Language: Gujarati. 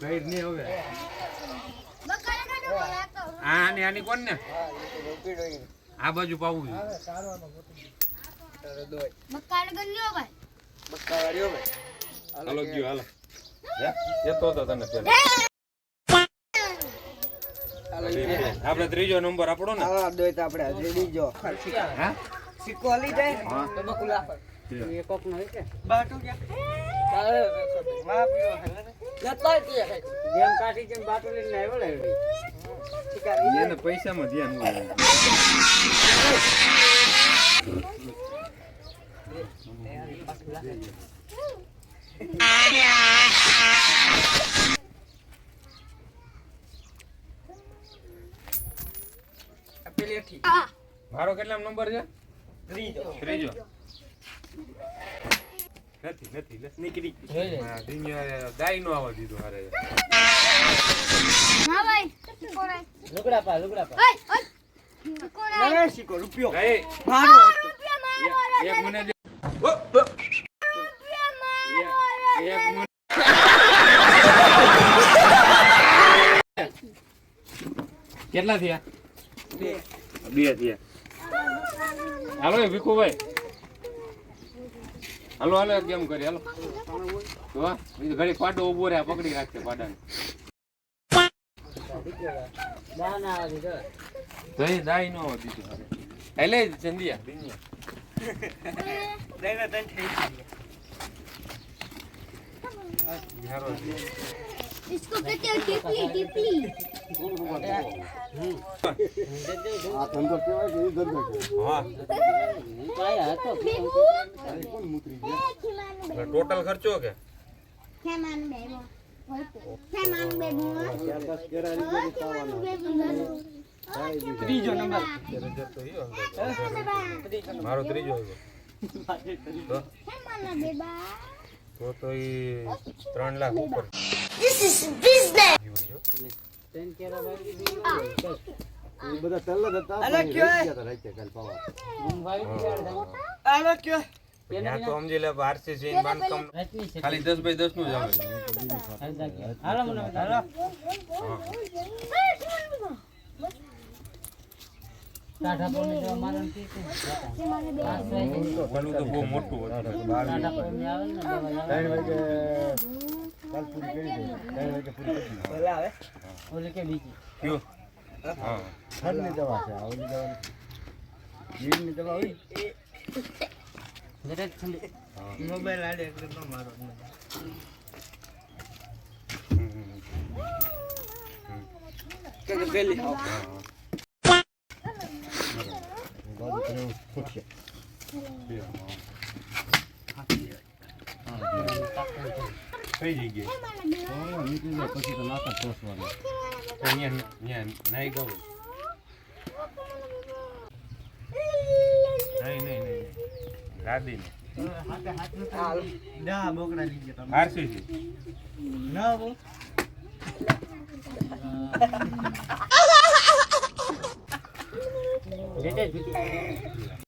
કઈ નહીં હવે આ ને આની કોણ ને આ બાજુ પાવું હાલો ગયો હાલો હે? તને પેલા આપણે ત્રીજો નંબર આપણો ને આપડે હા. સિક્કો લઈ જાય તો બકુલા એ કોક નો છે. બાટુ ક્યાં માં પીવો જતો કે જેમ કાઠી જેમ બાટુ લઈને આવ્યો લે શિકારી એને પૈસામાં ધ્યાન હોય. મારો કેટલા નંબર છે? ત્રીજો. ત્રીજો. નથી નથી. નીકળી હા, દાઈ નો આવવા દીધો હારે. લુગડા પા લુગડા પા. ના સિક્કો રૂપિયો. ગઈ મારો એક મને એક- એક મને કેટલા થયા? બે થયા. હાલો એ ભીખુભાઈ. હાલો હાલો કેમ કરી હાલો. બીજું ઘડી પાડો ઊભો રહ્યા પકડી રાખશે પાડાને. દીધો દાઈ નો એટલે ચંદિયા. દિનિયા દઈને તને થઈ ગઈ હારો છે. इसको कहते हैं टिपली टिपली હા કાયા હતો ટોટલ ખર્ચો કે ખેમાન બેબો ખેમાન બેબો ત્રીજો નંબર મારો ત્રીજો આવ્યો તો ખેમાન બેબા તો તો ઈ ત્રણ લાખ ઉપર This is business. કયો ત્યાં તો સમજી લે આરસીસી બાંધકામ ખાલી દસ બાય દસનું જ આવે. હાલો મને હાલો. ટાટા પર જો મારન કી પેલું તો બહુ મોટું હતું ટાટા પર મે આવે ને બોલા આવે ઓલે કે બીજી દવા હોય. જરા ઠંડી. મોબાઈલ આડે એટલે તો મારો કે પેલી. કઈ જગ્યાએ અહીંયા અહીંયા નાઈ ગયું નહીં નહીં નહીં ગાદી દા બોકડા તમે. ના બો